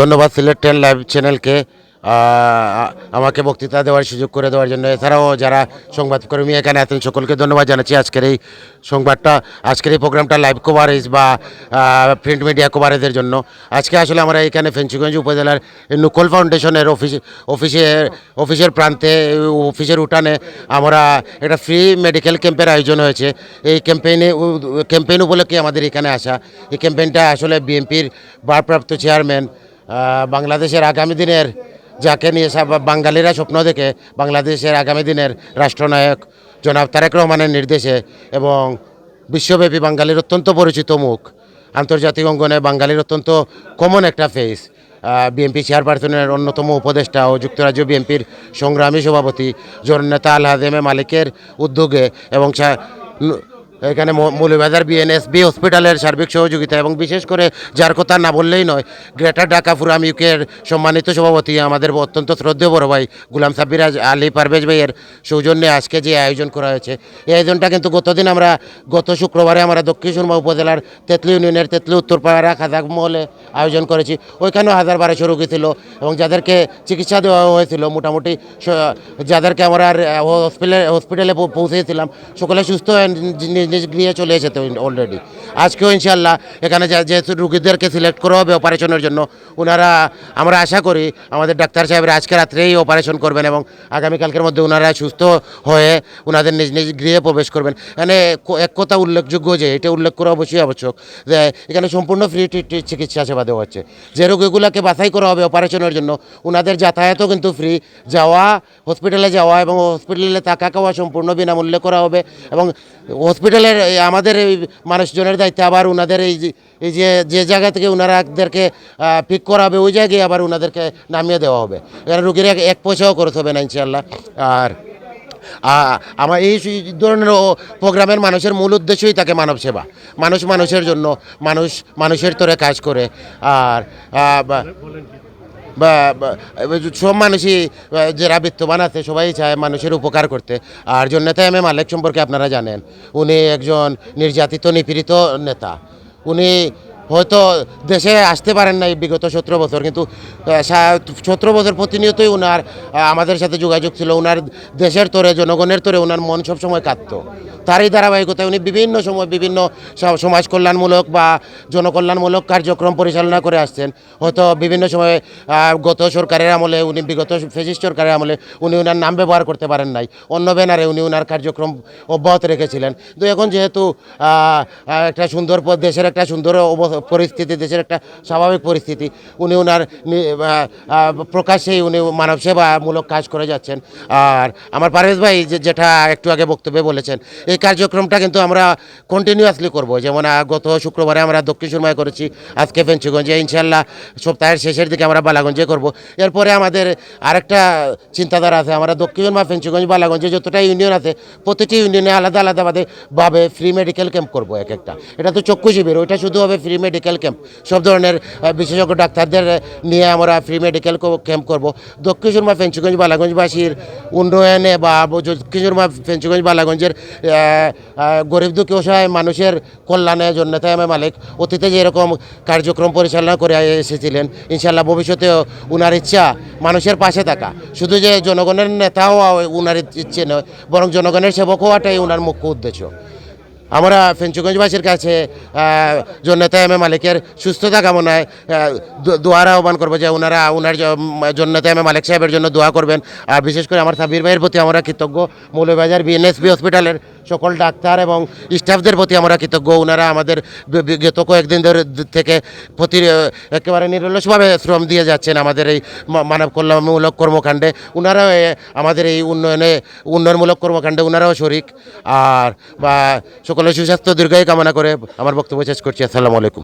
ধন্যবাদ Sylhet ten live চ্যানেলকে আমাকে বক্তৃতা দেওয়ার সুযোগ করে দেওয়ার জন্য। এছাড়াও যারা সংবাদকর্মী এখানে আছেন, সকলকে ধন্যবাদ জানাচ্ছি আজকের এই সংবাদটা, আজকের এই প্রোগ্রামটা লাইভ কভারেজ বা প্রিন্ট মিডিয়া কভারেজের জন্য। আজকে আসলে আমরা এখানে ফেঞ্চুগঞ্জ উপজেলার নুকল ফাউন্ডেশনের অফিস, অফিসের অফিসের প্রান্তে, অফিসের উঠানে আমরা একটা ফ্রি মেডিকেল ক্যাম্পের আয়োজন হয়েছে। এই ক্যাম্পেইনে ক্যাম্পেইন উপলক্ষে আমাদের এখানে আসা। এই ক্যাম্পেইনটা আসলে বিএনপির ভারপ্রাপ্ত চেয়ারম্যান বাংলাদেশের আগামী দিনের যাকে নিয়ে বাঙালিরা স্বপ্ন দেখে, বাংলাদেশের আগামী দিনের রাষ্ট্রনায়ক জনাব তারেক রহমানের নির্দেশে এবং বিশ্বব্যাপী বাঙালির অত্যন্ত পরিচিত মুখ, আন্তর্জাতিক অঙ্গনে বাঙালির অত্যন্ত কমন একটা ফেস বিএনপি চেয়ারপারসনের অন্যতম উপদেষ্টা ও যুক্তরাজ্য বিএনপির সংগ্রামী সভাপতি জননেতা আল হাজেমে মালিকের উদ্যোগে এবং এখানে মৌ- মৌলভীবাজার বিএনএসবি হসপিটালের সার্বিক সহযোগিতা এবং বিশেষ করে যার কথা না বললেই নয় গ্রেটার ঢাকা ফুরাম ইউকের সম্মানিত সভাপতি আমাদের অত্যন্ত শ্রদ্ধেয় বড় ভাই গুলাম সাব্বির আলী পারভেজ ভাইয়ের সৌজন্যে আজকে যে আয়োজন করা হয়েছে। এই আয়োজনটা কিন্তু গতদিন আমরা গত শুক্রবারে আমরা দক্ষিণ সুরমা উপজেলার তেতলি ইউনিয়নের তেতলি উত্তরপাড়া খাজাক মহলে আয়োজন করেছি। ওইখানেও হাজার বারোশো রোগী ছিল এবং যাদেরকে চিকিৎসা দেওয়া হয়েছিল মোটামুটি যাদেরকে আমরা হসপিটালে হসপিটালে পৌঁছেছিলাম। সকলে সুস্থ নিজ গৃহে চলে এসেছে অলরেডি আজকেও ইনশাল্লাহ এখানে যেহেতু রুগীদেরকে সিলেক্ট করা হবে অপারেশনের জন্য ওনারা আমরা আশা করি আমাদের ডাক্তার সাহেবরা আজকে রাত্রেই অপারেশন করবেন এবং আগামীকালকের মধ্যে ওনারা সুস্থ হয়ে ওনাদের নিজ নিজ গৃহে প্রবেশ করবেন। এখানে এক কথা উল্লেখযোগ্য যে, এটা উল্লেখ করা অবশ্যই আবশ্যক যে, এখানে সম্পূর্ণ ফ্রি চিকিৎসা সেবা দেওয়া হচ্ছে। যে রোগীগুলোকে বাছাই করা হবে অপারেশনের জন্য ওনাদের যাতায়াতও কিন্তু ফ্রি যাওয়া হসপিটালে যাওয়া এবং হসপিটালে থাকা খাওয়া সম্পূর্ণ বিনামূল্যে করা হবে এবং হসপিটালের আমাদের মানুষজনের দায়িত্বে, আবার ওনাদের এই যে- এই যে যে জায়গা থেকে ওনারাদেরকে পিক করা হবে ওই জায়গায় আবার ওনাদেরকে নামিয়ে দেওয়া হবে। এরা রুগীর এক- পয়সাও করতে হবে না ইনশাল্লাহ আর আমার এই ধরনের প্রোগ্রামের মানুষের মূল উদ্দেশ্যই থাকে মানব সেবা। মানুষ মানুষের জন্য, মানুষ মানুষের তরে কাজ করে। আর বা- সব মানুষই যারা বিত্তবান আছে, সবাই চায় মানুষের উপকার করতে। আর জন্য নেতা এম এ মালিক সম্পর্কে আপনারা জানেন, উনি একজন নির্যাতিত, নিপীড়িত নেতা। উনি হয়তো দেশে আসতে পারেন নাই বিগত সতেরো বছর, কিন্তু সতেরো বছর প্রতিনিয়তই ওনার আমাদের সাথে যোগাযোগ ছিল ওনার দেশের তরে, জনগণের তরে ওনার মন সবসময় কাঁদতো। তারই ধারাবাহিকতায় উনি বিভিন্ন সময় বিভিন্ন সমাজ কল্যাণমূলক বা জনকল্যাণমূলক কার্যক্রম পরিচালনা করে আসছেন। হয়তো বিভিন্ন সময়ে গত সরকারের আমলে উনি, বিগত ফেসিস্ট সরকারের আমলে উনি ওনার নাম ব্যবহার করতে পারেন নাই। অন্য ব্যানারে উনি ওনার কার্যক্রম অব্যাহত রেখেছিলেন। তো এখন যেহেতু একটা সুন্দর দেশের একটা সুন্দর অব- পরিস্থিতি, দেশের একটা স্বাভাবিক পরিস্থিতি। উনি ওনার প্রকাশ্যেই উনি মানব সেবামূলক কাজ করে যাচ্ছেন। আর আমার পারভেজ ভাই যেটা একটু আগে বক্তব্যে বলেছেন, এই কার্যক্রমটা কিন্তু আমরা কন্টিনিউয়াসলি করব। যেমন গত শুক্রবারে আমরা দক্ষিণ সুরমায় করেছি, আজকে ফেঞ্চুগঞ্জে। ইনশাল্লাহ সপ্তাহের শেষের দিকে আমরা বালাগঞ্জে করব। এরপরে আমাদের আরেকটা চিন্তাধারা আছে। আমরা দক্ষিণ সুরমা, ফেঞ্চুগঞ্জ, বালাগঞ্জে যতটা ইউনিয়ন আছে, প্রতিটি ইউনিয়নে আলাদা, আলাদাভাবে ভাবে ফ্রি মেডিকেল ক্যাম্প করব এক একটা। এটা তো চক্ষু শিবির, ওইটা শুধু হবে ফ্রি মেডিকেল ক্যাম্প সব ধরনের বিশেষজ্ঞ ডাক্তারদের নিয়ে আমরা ফ্রি মেডিকেল ক্যাম্প করব। দক্ষিণ সুরমা ফেঞ্চুগঞ্জ, বালাগঞ্জবাসীর উন্নয়নে বা দক্ষিণ সুরমা ফেঞ্চুগঞ্জ, বালাগঞ্জের গরিব দুঃখী অসহায় মানুষের কল্যাণে জন্য তাই মালিক। অতীতে যে এরকম কার্যক্রম পরিচালনা করে এসেছিলেন ইনশাল্লাহ ভবিষ্যতেও উনার ইচ্ছা মানুষের পাশে থাকা। শুধু যে জনগণের নেতা হওয়া উনার ইচ্ছে নয়, বরং জনগণের সেবক হওয়াটাই উনার মুখ্য উদ্দেশ্য। আমরা ফেঞ্চুগঞ্জবাসীর কাছে জন্নেতা এম এ মালিকের সুস্থতা কামনায় দোয়ার আহ্বান করব যে ওনারা ওনার জন্নেতা এম এ মালিক সাহেবের জন্য দোয়া করবেন। আর বিশেষ করে আমার সাবির ভাইয়ের প্রতি আমরা কৃতজ্ঞ। মৌলবাজার বিএনএসবি হসপিটালের সকল ডাক্তার এবং স্টাফদের প্রতি আমরা কৃতজ্ঞ। ওনারা আমাদের গত কয়েকদিন ধরে থেকে প্রতি একেবারে নিরলসভাবে শ্রম দিয়ে যাচ্ছেন আমাদের এই মানব কল্যাণমূলক কর্মকাণ্ডে। ওনারাও আমাদের এই উন্নয়নে, উন্নয়নমূলক কর্মকাণ্ডে ওনারাও শরিক। আর, বা, সকলের সুস্বাস্থ্য, দীর্ঘায় কামনা করে আমার বক্তব্য শেষ করছি। আসসালামু আলাইকুম।